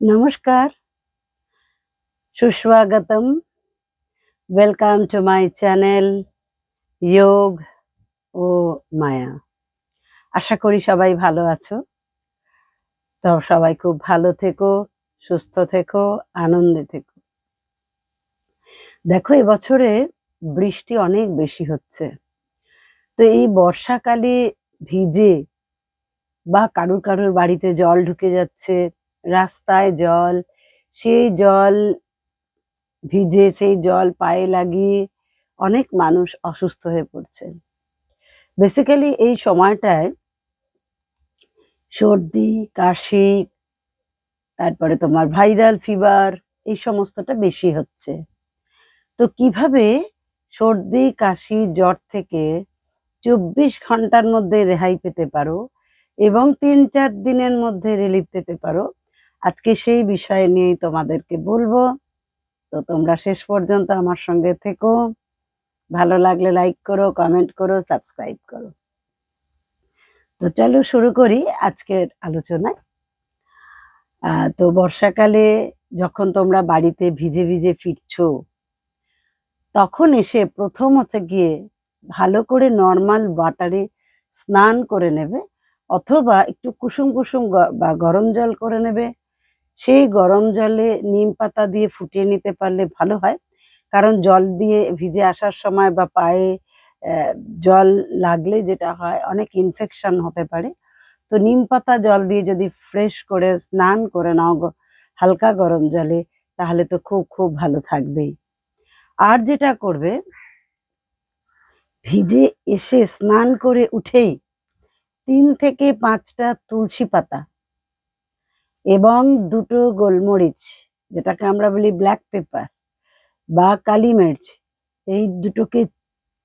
নমস্কার। সুস্বাগতম। Welcome to my channel যোগ ও মায়া আশা করি সবাই ভালো আছো। তো সবাই খুব ভালো থেকো, সুস্থ থেকো, আনন্দে থেকো। দেখো, এবছরে বৃষ্টি অনেক বেশি হচ্ছে। তো এই বর্ষাকালে ভিজে বা কারুর কারুর বাড়িতে জল ঢুকে যাচ্ছে রাস্তায় জল, সেই জল ভিজে, সেই জল পায়ে লাগিয়ে অনেক মানুষ অসুস্থ হয়ে পড়ছে। বেসিক্যালি এই সময়টায় সর্দি, কাশি, তারপরে তোমার ভাইরাল ফিভার এই সমস্তটা বেশি হচ্ছে। তো কীভাবে সর্দি, কাশি, জ্বর থেকে চব্বিশ ঘণ্টার মধ্যে রেহাই পেতে পারো এবং তিন চার দিনের মধ্যে রিলিফ পেতে পারো আজকে সেই বিষয় নিয়েই তোমাদেরকে বলব। তো তোমরা শেষ পর্যন্ত আমার সঙ্গে থেকো। ভালো লাগলে লাইক করো কমেন্ট করো সাবস্ক্রাইব করো। তো চলো শুরু করি আজকের আলোচনায়। তো বর্ষাকালে যখন তোমরা বাড়িতে ভিজে ভিজে ফিরছো, তখন এসে প্রথম হচ্ছে গিয়ে ভালো করে নর্মাল ওয়াটারে স্নান করে নেবে, অথবা একটু কুসুম কুসুম বা গরম জল করে নেবে। সেই গরম জলে নিম পাতা দিয়ে ফুটিয়ে নিতে পারলে ভালো হয়। কারণ জল দিয়ে ভিজে আসার সময় বা পায়ে জল লাগলে যেটা হয়, অনেক ইনফেকশন হতে পারে। তো নিম পাতা জল দিয়ে যদি ফ্রেশ করে স্নান করে নাও হালকা গরম জলে, তাহলে তো খুব খুব ভালো থাকবেই। আর যেটা করবে, ভিজে এসে স্নান করে উঠেই তিন থেকে পাঁচটা তুলসী পাতা এবং দুটো গোলমরিচ, যেটাকে আমরা বলি ব্ল্যাক পেপার বা কালি মির্চ, এই দুটোকে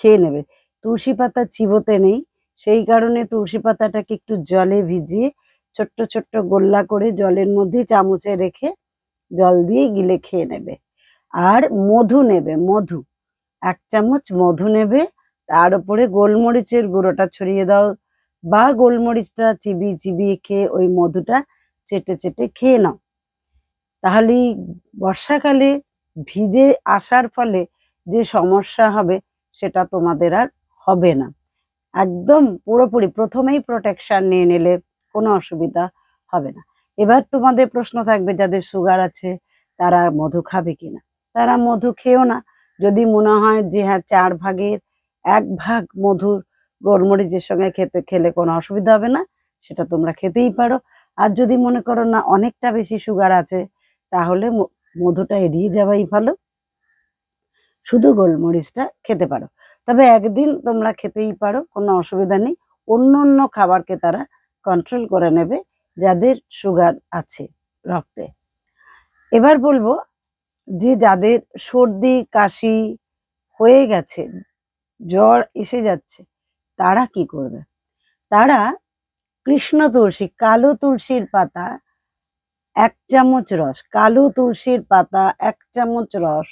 খেয়ে নেবে। তুলসী পাতা চিবোতে নেই, সেই কারণে তুলসী পাতাটাকে একটু জলে ভিজিয়ে ছোট্ট ছোট্ট গোল্লা করে জলের মধ্যে চামচে রেখে জল দিয়ে গিলে খেয়ে নেবে। আর মধু নেবে, মধু, এক চামচ মধু নেবে, তার উপরে গোলমরিচের গুঁড়োটা ছড়িয়ে দাও বা গোলমরিচটা চিবিয়ে চিবিয়ে খেয়ে ওই মধুটা চেটে চেটে খেয়ে নাও। তাহলে বর্ষাকালে ভিজে আসার ফলে যে সমস্যা হবে সেটা তোমাদের আর হবে না। একদম পুরোপুরি প্রথমেই প্রোটেকশন নিয়ে নিলে কোনো অসুবিধা হবে না। এবার তোমাদের প্রশ্ন থাকবে যাদের সুগার আছে, তারা মধু খাবে কিনা? তারা মধু খেও না। যদি মনে হয় যে হ্যাঁ চার ভাগের এক ভাগ মধুর গোলমরিচের সঙ্গে খেতে, খেলে কোনো অসুবিধা হবে না, সেটা তোমরা খেতেই পারো। আর যদি মনে করো না অনেকটা বেশি সুগার আছে, তাহলে মধুটা এড়িয়ে যাওয়াই ভালো। শুধু গোলমরিচটা খেতে পারো। তবে একদিন তোমরা খেতেই পারো, কোনো অসুবিধা নেই। অন্য অন্য খাবারকে তারা কন্ট্রোল করে নেবে, যাদের সুগার আছে রক্তে। এবার বলব যে যাদের সর্দি, কাশি হয়ে গেছে, জ্বর এসে যাচ্ছে, তারা কি করবে? তারা কৃষ্ণ তুলসী, কালো তুলসীর পাতা, এক চামচ রস, কালো তুলসীর পাতা, এক চামচ রস,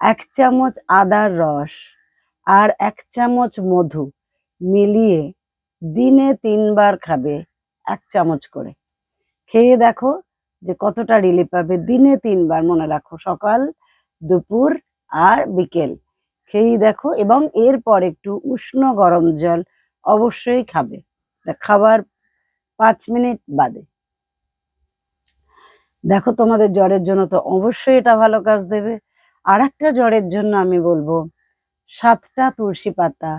এক চামচ আদার রস আর এক চামচ মধু মিলিয়ে দিনে তিনবার খাবে এক চামচ করে। খেয়ে দেখো যে কতটা রিলিফ পাবে। দিনে তিনবার, মনে রাখো, সকাল, দুপুর আর বিকেল। খেয়েই দেখো এবং এরপর একটু উষ্ণ গরম জল অবশ্যই খাবে। খাবার পাঁচ মিনিট বাদে। দেখো তোমাদের জ্বরের জন্য তো অবশ্যই এটা ভালো কাজ দেবে। আর একটা জ্বরের জন্য আমি বলব, সাতটা তুলসী পাতা,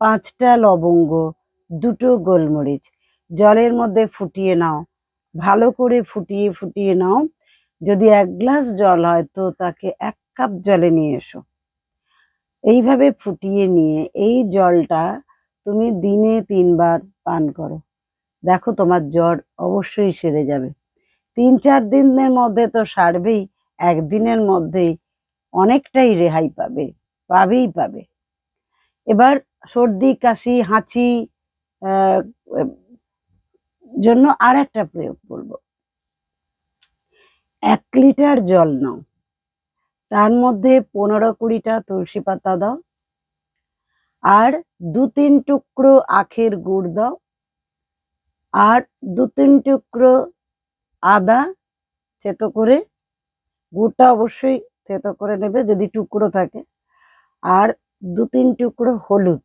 পাঁচটা লবঙ্গ, দুটো গোলমরিচ, জলের মধ্যে ফুটিয়ে নাও। ভালো করে ফুটিয়ে ফুটিয়ে নাও। যদি এক গ্লাস জল হয় তো তাকে এক কাপ জলে নিয়ে এসো। এইভাবে ফুটিয়ে নিয়ে এই জলটা তুমি দিনে তিনবার পান করো। দেখো তোমার জ্বর অবশ্যই সেরে যাবে। তিন চার দিনের মধ্যে তো সারবেই, একদিনের মধ্যেই অনেকটাই রেহাই পাবে, পাবেই পাবে। এবার সর্দি, কাশি, হাঁচি জন্য আর একটা প্রয়োগ করব। এক লিটার জল নাও। তার মধ্যে পনেরো কুড়িটা তুলসী পাতা দাও। আর দু তিন টুকরো আখের গুড় দাও। আর দু তিন টুকরো আদা থেতো করে, গুড়টা অবশ্যই থেতো করে নেবে যদি টুকরো থাকে। আর দু তিন টুকরো হলুদ,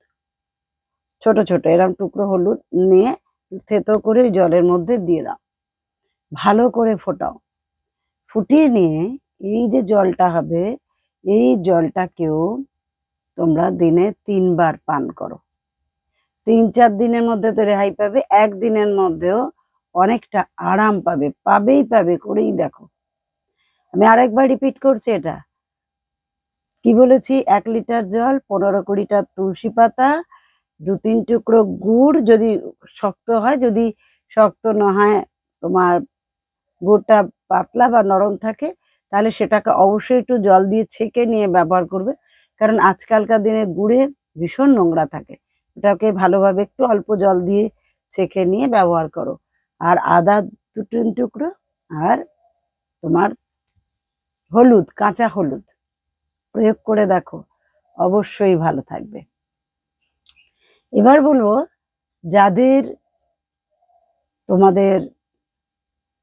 ছোট ছোট এরকম টুকরো হলুদ নিয়ে থেতো করে জলের মধ্যে দিয়ে দাও। ভালো করে ফোটাও। ফুটিয়ে নিয়ে এই যে জলটা হবে, এই জলটাকেও তোমরা দিনে তিনবার পান করো। তিন চার দিনের মধ্যে তো রেহাই পাবে একদিনের মধ্যেও অনেকটা আরাম পাবে, পাবেই পাবে, করেই দেখো। আমি আরেকবার রিপিট করছি এটা। কি বলেছি? এক লিটার জল, পনেরো কুড়িটা তুলসী পাতা দু তিন টুকরো গুড় যদি শক্ত হয়, যদি শক্ত না হয়, তোমার গুড়টা পাতলা বা নরম থাকে, তাহলে সেটাকে অবশ্যই একটু জল দিয়ে ছেঁকে নিয়ে ব্যবহার করবে। কারণ আজকালকার দিনে গুড়ে ভীষণ নোংরা থাকে। ওটাকে ভালোভাবে একটু অল্প জল দিয়ে ছেঁকে নিয়ে ব্যবহার করো। আর আদা দু তিন টুকরো আর তোমার হলুদ, কাঁচা হলুদ প্রয়োগ করে দেখো, অবশ্যই ভালো থাকবে। এবার বলব, যাদের তোমাদের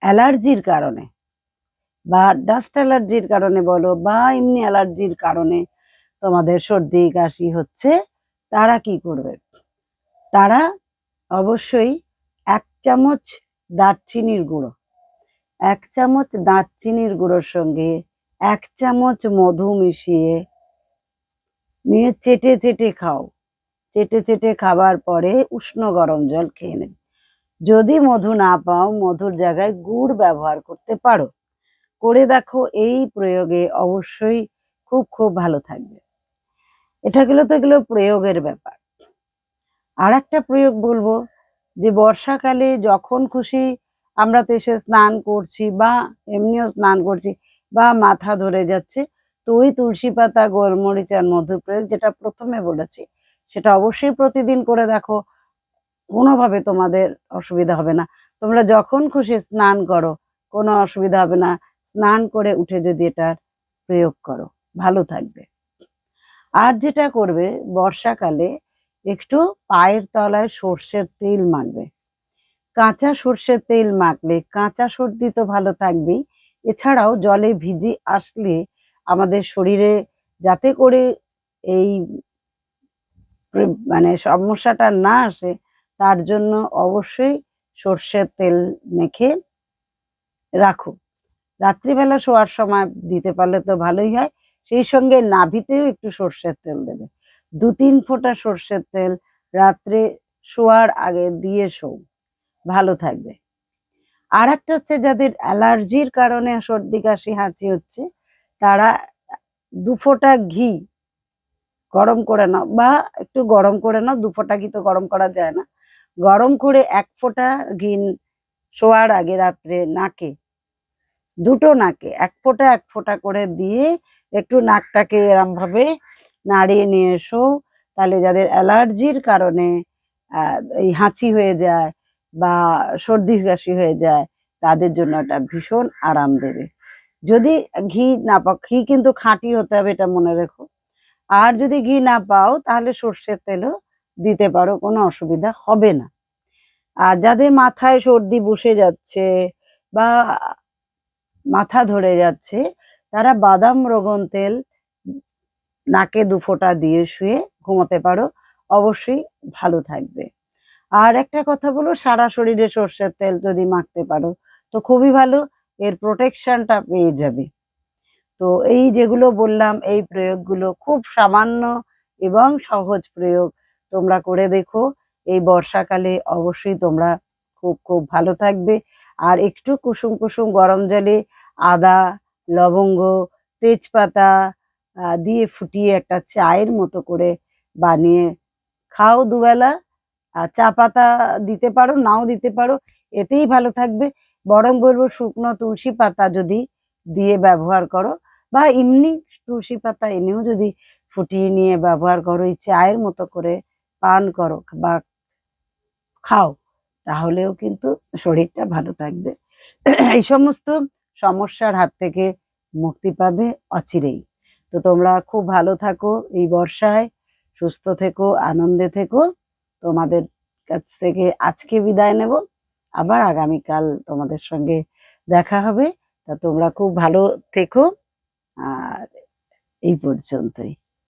অ্যালার্জির কারণে বা ডাস্ট অ্যালার্জির কারণে বলো বা এমনি অ্যালার্জির কারণে তোমাদের সর্দি, কাশি হচ্ছে, তারা কি করবে? তারা অবশ্যই এক চামচ দারচিনির গুঁড়ো, এক চামচ দারচিনির গুঁড়োর সঙ্গে এক চামচ মধু মিশিয়ে নিয়ে চেটে চেটে খাও। চেটে চেটে খাবার পরে উষ্ণ গরম জল খেয়ে নেবে। যদি মধু না পাও, মধুর জায়গায় গুড় ব্যবহার করতে পারো। করে দেখো, এই প্রয়োগে অবশ্যই খুব খুব ভালো থাকবে। এটা গেলো তো এগুলো প্রয়োগের ব্যাপার। আর একটা প্রয়োগ বলব যে বর্ষাকালে যখন খুশি আমরা তো এসে স্নান করছি বা এমনিও স্নান করছি বা মাথা ধরে যাচ্ছে তো ওই তুলসী পাতা, গোলমরিচ আর মধুর প্রয়োগ যেটা প্রথমে বলেছি, সেটা অবশ্যই প্রতিদিন করে দেখো। কোনোভাবে তোমাদের অসুবিধা হবে না। তোমরা যখন খুশি স্নান করো, কোনো অসুবিধা হবে না। স্নান করে উঠে যদি এটার প্রয়োগ করো, ভালো থাকবে। আর যেটা করবে, বর্ষাকালে একটু পায়ের তলায় সর্ষের তেল মাখবে। কাঁচা সর্ষের তেল মাখলে কাঁচা সর্দি তো ভালো থাকবেই। এছাড়াও জলে ভিজে আসলে আমাদের শরীরে যাতে করে এই মানে সমস্যাটা না আসে, তার জন্য অবশ্যই সর্ষের তেল মেখে রাখো। রাত্রিবেলা শোয়ার সময় দিতে পারলে তো ভালোই হয়। সেই সঙ্গে নাভিতেও একটু সর্ষের তেল দেবে। দু তিন ফোঁটা সর্ষের তেল রাত্রে শোয়ার আগে দিয়ে শো ভালো থাকবে। আর একটা হচ্ছে যাদের অ্যালার্জির কারণে সর্দি, কাশি, হাঁচি হচ্ছে, তারা দু ফোঁটা ঘি গরম করে নাও বা একটু গরম করে নাও, দু ফোঁটা ঘি তো গরম করা যায় না। গরম করে এক ফোঁটা ঘি শোয়ার আগে রাত্রে নাকে, দুটো নাকে, এক ফোঁটা এক ফোঁটা করে দিয়ে একটু নাকটাকে এরম ভাবে নাড়িয়ে নিয়ে এসো। তাহলে যাদের অ্যালার্জির কারণে এই হাঁচি হয়ে যায় বা সর্দি কাশি হয়ে যায়, তাদের জন্য এটা ভীষণ আরাম দেবে। যদি ঘি না পাও, ঘি কিন্তু খাঁটি হতে হবে এটা মনে রেখো। আর যদি ঘি না পাও, তাহলে সর্ষের তেলও দিতে পারো, কোনো অসুবিধা হবে না। আর যাদের মাথায় সর্দি বসে যাচ্ছে বা মাথা ধরে যাচ্ছে, তারা বাদাম রোগন তেল নাকে দু ফোঁটা দিয়ে শুয়ে ঘুমোতে পারো। অবশ্যই ভালো থাকবে। আর একটা কথা বলো সারা শরীরে সর্ষের তেল যদি মাখতে পারো, তো খুবই ভালো, এর প্রোটেকশনটা পেয়ে যাবে। তো এই যেগুলো বললাম, এই প্রয়োগগুলো খুব সামান্য এবং সহজ প্রয়োগ তোমরা করে দেখো। এই বর্ষাকালে অবশ্যই তোমরা খুব খুব ভালো থাকবে। আর একটু কুসুম কুসুম গরম জলে আদা, লবঙ্গ, তেজপাতা দিয়ে ফুটিয়ে একটা চায়ের মতো করে বানিয়ে খাও দুবেলা। আর চা পাতা দিতে পারো, নাও দিতে পারো, এতেই ভালো থাকবে। বরং বলব শুকনো তুলসী পাতা যদি দিয়ে ব্যবহার করো, বা এমনি তুলসী পাতা এনেও যদি ফুটিয়ে নিয়ে ব্যবহার করো, এই চায়ের মতো করে পান করো বা খাও, তাহলেও কিন্তু শরীরটা ভালো থাকবে। এই সমস্ত সমস্যার হাত থেকে মুক্তি পাবে অচিরেই। তো তোমরা খুব ভালো থাকো এই বর্ষায়, সুস্থ থেকো, আনন্দে থেকো। তোমাদের কাছ থেকে আজকে বিদায় নেব। আবার আগামীকাল তোমাদের সঙ্গে দেখা হবে। তা তোমরা খুব ভালো থেকো। আর এই পর্যন্তই।